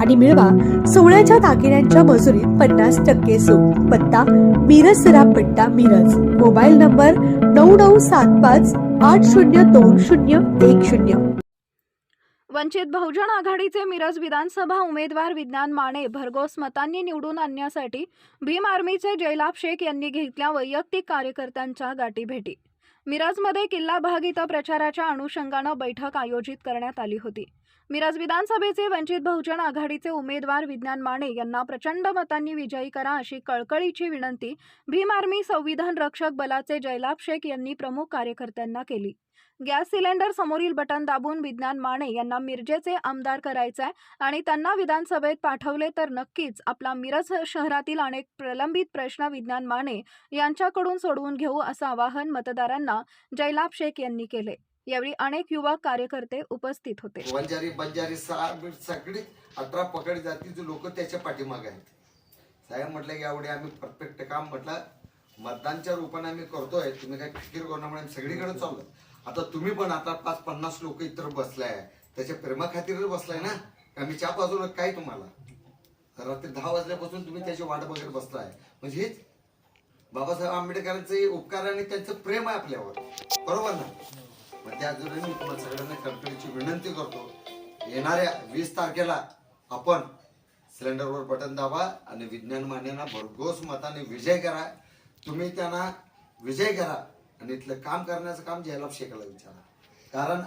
आणि मिळवा सोळ्याच्या दागिन्यांच्या मजुरीत पन्नास टक्के सूट. पत्ता मिरज सरापट्टा मिरज. मोबाईल नंबर नऊ नऊ सात पाच आठ शून्य दोन शून्य एक शून्य. वंचित बहुजन आघाडीचे मिरज विधानसभा उमेदवार विज्ञान माने भरघोस मतांनी निवडून आणण्यासाठी भीम आर्मीचे जयलाभ शेख यांनी घेतल्या वैयक्तिक कार्यकर्त्यांच्या गाठीभेटी मिरजमध्ये किल्ला भाग इथं प्रचाराच्या अनुषंगानं बैठक आयोजित करण्यात आली होती. मिरज विधानसभेचे वंचित बहुजन आघाडीचे उमेदवार विज्ञान माने यांना प्रचंड मतांनी विजयी करा अशी कळकळीची विनंती भीम आर्मी संविधान रक्षक बलाचे जयलाभ शेख यांनी प्रमुख कार्यकर्त्यांना केली. गॅस सिलेंडर समोरील बटन दाबून विज्ञान माने यांना मिरजेचे आमदार करायचे आणि त्यांना विधानसभेत पाठवले तर नक्कीच आपला मिरज शहरातील अनेक प्रलंबित प्रश्न विज्ञान माने यांच्याकडून सोडवून घेऊ असं आवाहन मतदारांना जयलाभ शेख यांनी केले. यावेळी अनेक युवा कार्यकर्ते उपस्थित होते. वंजारी बंजारी सहा सगळी अठरा पकड जातीचे लोक त्याच्या पाठीमागे आहेत. साहेब म्हटलं की यावेळी आम्ही परफेक्ट काम म्हटलं मतदानच्या रूपाने आम्ही करतोय. तुम्ही काही फिकीर करू नका सगळीकडे चाललो आता तुम्ही पण आता पाच पन्नास लोक इतर बसलाय. त्याच्या प्रेमा खातीर बसलाय ना? आम्ही च्या बाजूला काय तुम्हाला? रात्री दहा वाजल्यापासून तुम्ही त्याची वाट बघत बसलाय. म्हणजे हेच बाबासाहेब आंबेडकरांचे उपकार आणि त्यांचं प्रेम आहे आपल्यावर. बरोबर ना? मग मी तुम्हाला सगळ्यांना कळकळीची विनंती करतो येणाऱ्या वीस तारखेला आपण सिलेंडरवर बटन दाबा आणि विज्ञान मान्यांना भरघोस मताने विजय करा. तुम्ही त्यांना विजय करा आणि इथलं काम करण्याचं काम जयलाभ शेखला विचारा. कारण